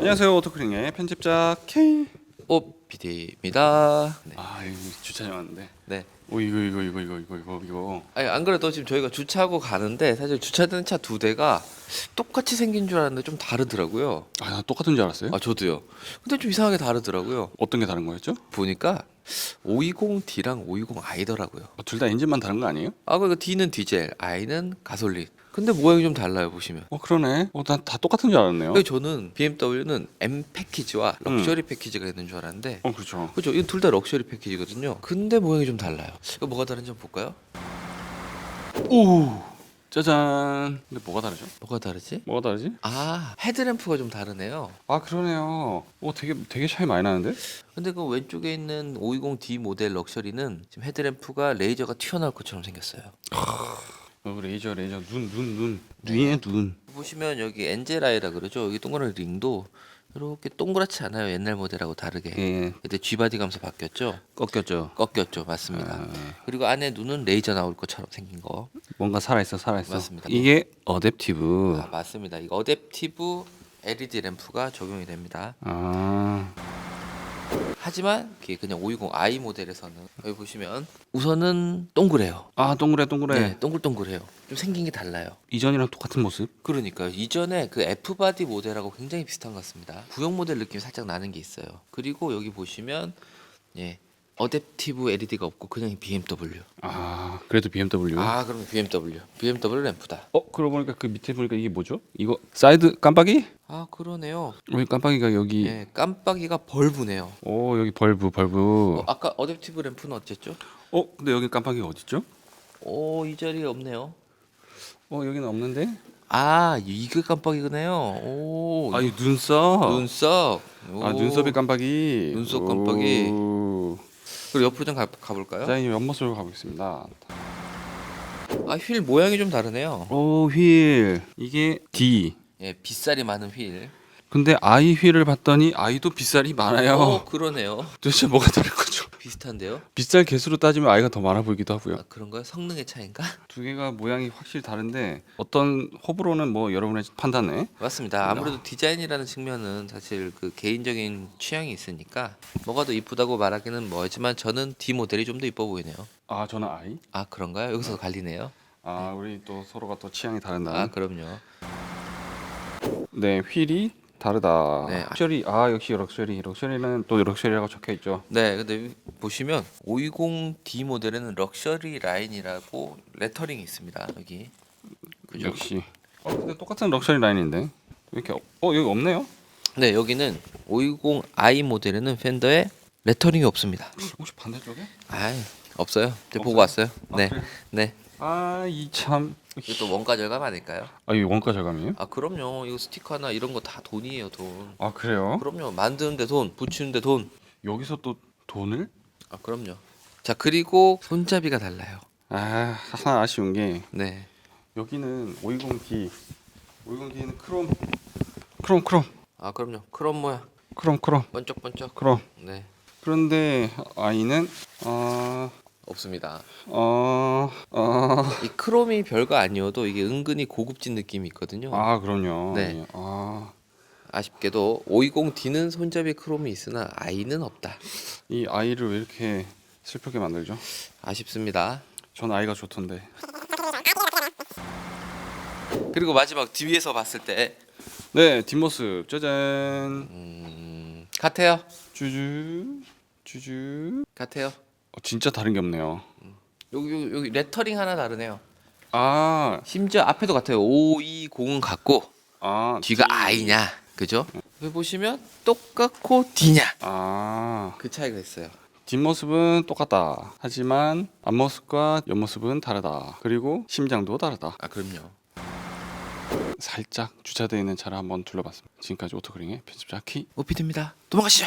안녕하세요 오토크링의 편집자 K. 오피디입니다. 네. 아 주차장 왔는데. 네. 오 이거 이거 이거 이거 이거 이거 이거. 아니 안 그래도 지금 저희가 주차하고 가는데 사실 주차되는 차 두 대가 똑같이 생긴 줄 알았는데 좀 다르더라고요. 아나 똑같은 줄 알았어요. 아 저도요. 근데 좀 이상하게 다르더라고요. 어떤 게 다른 거였죠? 보니까 520D랑 520i더라고요. 어, 둘다 엔진만 다른 거 아니에요? 아 그러니까 D는 디젤, I는 가솔린. 근데 모양이 좀 달라요 보시면. 어 그러네. 어난다 똑같은 줄 알았네요. 저는 BMW는 M 패키지와 럭셔리 패키지가 있는 줄 알았는데 어 그렇죠. 그죠? 이건 둘 다 럭셔리 패키지거든요. 근데 모양이 좀 달라요. 이거 뭐가 다른지 한번 볼까요? 오 짜잔. 근데 뭐가 다르죠? 뭐가 다르지? 뭐가 다르지? 아 헤드램프가 좀 다르네요. 아 그러네요. 오 되게 되게 차이 많이 나는데? 근데 그 왼쪽에 있는 520D 모델 럭셔리는 지금 헤드램프가 레이저가 튀어나올 것처럼 생겼어요. 어 레이저 레이저 눈 눈 눈 눈에 눈. 보시면 여기 엔젤아이라 그러죠. 여기 동그란 링도 이렇게 동그랗지 않아요. 옛날 모델하고 다르게. 예 그때 G바디 감서 바뀌었죠. 꺾였죠. 꺾였죠. 맞습니다. 아, 그리고 안에 눈은 레이저 나올 것처럼 생긴 거. 뭔가 살아 있어 살아 있어. 맞습니다. 이게 어댑티브. 아, 맞습니다. 이거 어댑티브 LED 램프가 적용이 됩니다. 아 하지만 그게 그냥 520i 모델에서는 여기 보시면 우선은 동그래요. 아 동그래 동그래. 네, 동글동글해요. 좀 생긴 게 달라요. 이전이랑 똑같은 모습. 그러니까요. 이전에 그 F바디 모델하고 굉장히 비슷한 것 같습니다. 구형 모델 느낌이 살짝 나는 게 있어요. 그리고 여기 보시면 예. 어댑티브 LED가 없고 그냥 BMW. 아 그래도 BMW. 아, 그럼 BMW. BMW 램프다. 어 그러고 보니까 그 밑에 보니까 이게 뭐죠? 이거 사이드 깜빡이? 아, 그러네요. 왜 깜빡이가 여기? 예, 깜빡이가 벌브네요. 오 여기 벌브 벌브. 어, 아까 어댑티브 램프는 어쨌죠? 어 근데 여기 깜빡이가 어디 있죠? 오, 이 자리에 없네요. 어 여기는 없는데? 아, 이게 깜빡이네요. 오, 아 이 눈썹. 눈썹. 아 오. 눈썹이 깜빡이. 눈썹 깜빡이. 오. 그리고 옆으로 좀 가, 가볼까요? 자 이제 옆모습으로 가보겠습니다. 아, 휠 모양이 좀 다르네요. 오 휠. 이게 D. 예, 빗살이 많은 휠. 근데 I 휠을 봤더니 I도 빗살이 많아요. 어, 그러네요. 도대체 뭐가 다른 거죠? 비슷한데요? 빗살 개수로 따지면 I가 더 많아 보이기도 하고요. 아, 그런가요? 성능의 차이인가? 두 개가 모양이 확실히 다른데 어떤 호불호는 뭐 여러분의 판단에 맞습니다. 아무래도 디자인이라는 측면은 사실 그 개인적인 취향이 있으니까 뭐가 더 이쁘다고 말하기는 뭐하지만 저는 D 모델이 좀 더 이뻐 보이네요. 아 저는 I 아, 그런가요? 여기서 갈리네요. 아 우리 또 서로가 또 취향이 다른다 아, 그럼요. 네 휠이 다르다 네. 럭셔리 아 역시 럭셔리 럭셔리는 또 럭셔리라고 적혀 있죠 네, 근데 보시면 520D 모델에는 럭셔리 라인이라고 레터링이 있습니다. 여기. 그죠? 역시 어 근데 똑같은 럭셔리 라인인데 왜 이렇게 없- 어 여기 없네요 네, 여기는 520i 모델에는 팬더에 레터링이 없습니다. 혹시 반대쪽에 아, 없어요. 없어요? 보고 왔어요. 아, 네. 그래요? 네. 아 이 참 이게 또 원가 절감 아닐까요? 아 이거 원가 절감이에요 아, 그럼요. 이거 스티커나 이런 거 다 돈이에요, 돈. 아 그래요 그럼요. 만드는데 돈, 붙이는데 돈. 여기서 또 돈을 아, 그럼요. 자, 그리고 손잡이가 달라요. 아 하나 아쉬운 게 네. 여기는 520D 520D는 크롬 크롬 크롬 아, 그럼요. 크롬 모양. 크롬 크롬 번쩍번쩍. 크롬 네. 그런데 아이는 어, 없습니다. 어, 어, 이 크롬이 별거 아니어도 이게 은근히 고급진 느낌이 있거든요. 아 그럼요. 네. 아, 아쉽게도 520D는 손잡이 크롬이 있으나 I는 없다. 이 아이를 왜 이렇게 슬프게 만들죠? 아쉽습니다. 전 아이가 좋던데. 그리고 마지막 뒤에서 봤을 때 네, 뒷모습 짜잔. 음, 같아요. 주주, 주주. 같아요. 어, 진짜 다른 게 없네요. 여기 여기, 여기 레터링 하나 다르네요. 아, 심지어 앞에도 같아요. 520은 같고 아, 뒤가 I냐, 그죠? 여기 보시면 똑같고 D냐 아, 그 차이가 있어요. 뒷모습은 똑같다. 하지만 앞모습과 옆모습은 다르다. 그리고 심장도 다르다. 아 그럼요. 살짝 주차되어 있는 차를 한번 둘러봤습니다. 지금까지 오토그링의 편집자 키. 오피드입니다. 도망가시죠.